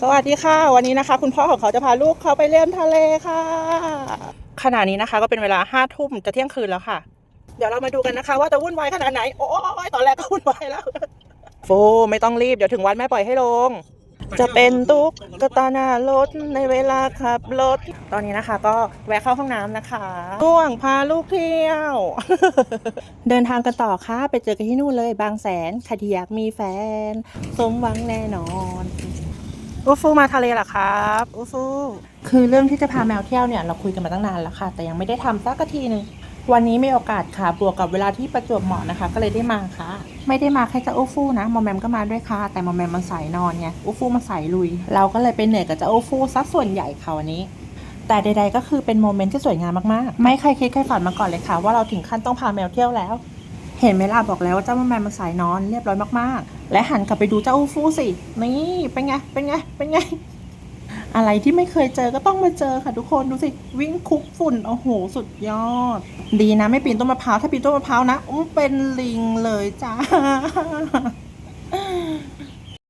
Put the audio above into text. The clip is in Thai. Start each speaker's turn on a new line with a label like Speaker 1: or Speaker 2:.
Speaker 1: สวัสดีค่ะ วันนี้นะคะ คุณพ่อของเขาจะพาลูกเขาไปเล่นทะเลค่ะ ขณะนี้นะคะ ก็เป็นเวลาห้าทุ่มจะเที่ยงคืนแล้วค่ะ เดี๋ยวเรามาดูกันนะคะ ว่าจะวุ่นวายขนาดไหน โอ้ยตอนแรกก็วุ่นวายแล้ว โฟ ไม่ต้องรีบ เดี๋ยวถึงวันแม่ปล่อยให้ลง จะเป็นตุ๊กกตาหน้ารถในเวลาขับรถ ตอนนี้นะคะ ก็แวะเข้าห้องน้ำนะคะง่วงพาลูกเที่ยว เดินทางกันต่อค่ะ ไปเจอกันที่นู่นเลย บางแสนครที่อยากมีแฟน สมหวังแน่นอนอูฟูมาทะเลหรอครับอูฟูคือเรื่องที่จะพาแมวเที่ยวเนี่ยเราคุยกันมาตั้งนานแล้วค่ะ แต่ยังไม่ได้ทำสักทีหนึ่ง วันนี้มีโอกาสค่ะ บวกกับเวลาที่ประจวบเหมาะนะคะ ก็เลยได้มาค่ะ ไม่ได้มาแค่เจ้าอูฟูนะมอมแมมก็มาด้วยค่ะ แต่มอมแมมมันสายนอนไงอูฟูมันสายลุย เราก็เลยไปเหนื่อยกับเจ้าอูฟูซักส่วนใหญ่ค่ะวันนี้ แต่ใด ๆ ก็คือเป็นโมเมนต์ที่สวยงามมากๆ ไม่ใครคิดใครฝันมาก่อนเลยค่ะ ว่าเราถึงขั้นต้องพาแมวเที่ยวแล้ว เห็นไหมล่ะบอกแล้วว่าเจ้ามอมแมมมันสายนอนเรียบร้อยมากๆ และหันกลับไปดูเจ้าอูฟูสิ นี่เป็นไง เป็นไง เป็นไง อะไรที่ไม่เคยเจอก็ต้องมาเจอค่ะทุกคนดูสิวิ่งคุกฝุ่นโอ้โหสุดยอด ดีนะไม่ปีนต้นมะพร้าวถ้าปีนต้นมะพร้าวนะอุ้มเป็นลิงเลยจ้า